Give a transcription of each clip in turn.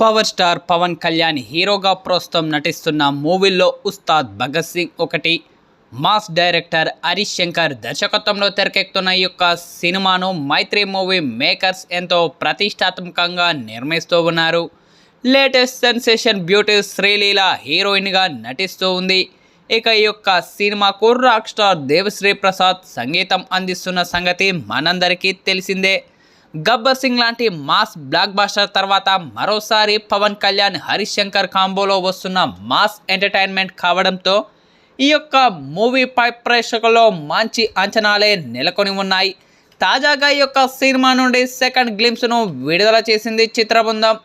Power star Pawan Kalyan హీరోగా ప్రస్తుతం నటిస్తున్న మూవీల్లో ఉస్తాద్ భగత్ సింగ్ ఒకటి మాస్ డైరెక్టర్ హరీష్ శంకర్ దర్శకత్వంలో తెరకెక్కుతున్న ఈ యొక్క సినిమాను మైత్రి మూవీ మేకర్స్ ఎంతో ప్రతిష్టాత్మకంగా నిర్మిస్తూ ఉన్నారు. లేటెస్ట్ సెన్సేషన్ బ్యూటీ శ్రీలీల హీరోయిన్గా నటిస్తూ ఉంది. ఇక ఈ యొక్క సినిమాకు రాక్ స్టార్ దేవశ్రీ ప్రసాద్ సంగీతం అందిస్తున్న సంగతి మనందరికీ తెలిసిందే. గబ్బర్ సింగ్ లాంటి మాస్ బ్లాక్ బాస్టర్ తర్వాత మరోసారి పవన్ కళ్యాణ్ హరీష్ శంకర్ కాంబోలో వస్తున్న మాస్ ఎంటర్టైన్మెంట్ కావడంతో ఈ యొక్క మూవీపై ప్రేక్షకుల్లో మంచి అంచనాలే నెలకొని ఉన్నాయి. తాజాగా ఈ యొక్క సినిమా నుండి సెకండ్ గ్లిమ్స్ను విడుదల చేసింది చిత్రబృందం.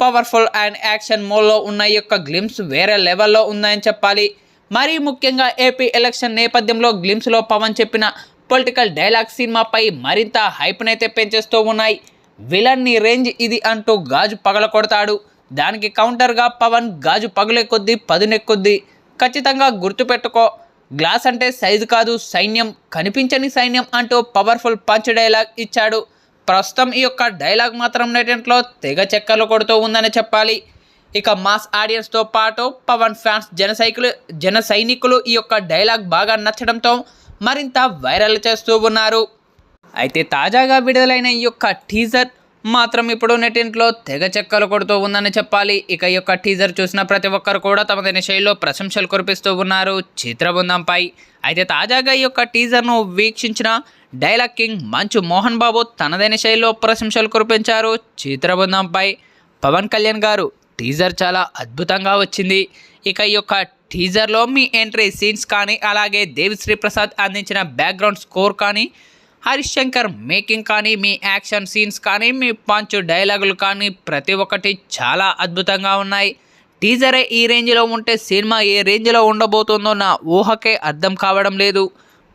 పవర్ఫుల్ అండ్ యాక్షన్ మోడ్లో ఉన్న ఈ యొక్క గ్లిమ్స్ వేరే లెవెల్లో ఉందని చెప్పాలి. మరీ ముఖ్యంగా ఏపీ ఎలక్షన్ నేపథ్యంలో గ్లిమ్స్లో పవన్ చెప్పిన పొలిటికల్ డైలాగ్ సినిమాపై మరింత హైప్నైతే పెంచేస్తూ ఉన్నాయి. విలన్ని రేంజ్ ఇది అంటూ గాజు పగల కొడతాడు దానికి కౌంటర్గా పవన్ గాజు పగులే కొద్దీ పదునెక్కొద్ది. ఖచ్చితంగా గుర్తుపెట్టుకో గ్లాస్ అంటే సైజు కాదు సైన్యం కనిపించని సైన్యం అంటూ పవర్ఫుల్ పంచ్ డైలాగ్ ఇచ్చాడు. ప్రస్తుతం ఈ యొక్క డైలాగ్ మాత్రం నెటింట్లో తెగ చెక్కలు కొడుతూ ఉందని చెప్పాలి. ఇక మాస్ ఆడియన్స్తో పాటు పవన్ ఫ్యాన్స్ జన సైకులు జన సైనికులు ఈ యొక్క డైలాగ్ బాగా నచ్చడంతో మరింత వైరల్ చేస్తూ ఉన్నారు. అయితే తాజాగా విడుదలైన ఈ యొక్క టీజర్ మాత్రం ఇప్పుడు నెటింట్లో తెగ చెక్కలు కొడుతూ ఉందని చెప్పాలి. ఇక ఈ యొక్క టీజర్ చూసిన ప్రతి ఒక్కరు కూడా తమదైన శైలిలో ప్రశంసలు కురిపిస్తూ ఉన్నారు చిత్రబృందంపై అయితే తాజాగా ఈ యొక్క టీజర్ను వీక్షించిన డైలాగ్ కింగ్ మంచు మోహన్ బాబు తనదైన శైలిలో ప్రశంసలు కురిపించారు చిత్రబృందంపై పవన్ కళ్యాణ్ గారు టీజర్ చాలా అద్భుతంగా వచ్చింది. ఇక ఈ యొక్క టీజర్లో మీ ఎంట్రీ సీన్స్ కానీ అలాగే దేవిశ్రీ ప్రసాద్ అందించిన బ్యాక్గ్రౌండ్ స్కోర్ కానీ హరీష్ శంకర్ మేకింగ్ కానీ మీ యాక్షన్ సీన్స్ కానీ మీ పంచ్ డైలాగులు కానీ ప్రతి ఒక్కటి చాలా అద్భుతంగా ఉన్నాయి. టీజరే ఈ రేంజ్లో ఉంటే సినిమా ఏ రేంజ్లో ఉండబోతుందో నా ఊహకే అర్థం కావడం లేదు.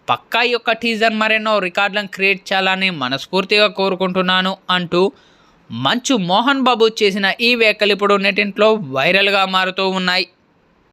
పక్కా ఈ యొక్క టీజర్ మరెన్నో రికార్డులను క్రియేట్ చేయాలని మనస్ఫూర్తిగా కోరుకుంటున్నాను అంటూ మంచు మోహన్ బాబు చేసిన ఈ వ్యాఖ్యలు ఇప్పుడు నెటింట్లో వైరల్గా మారుతూ ఉన్నాయి.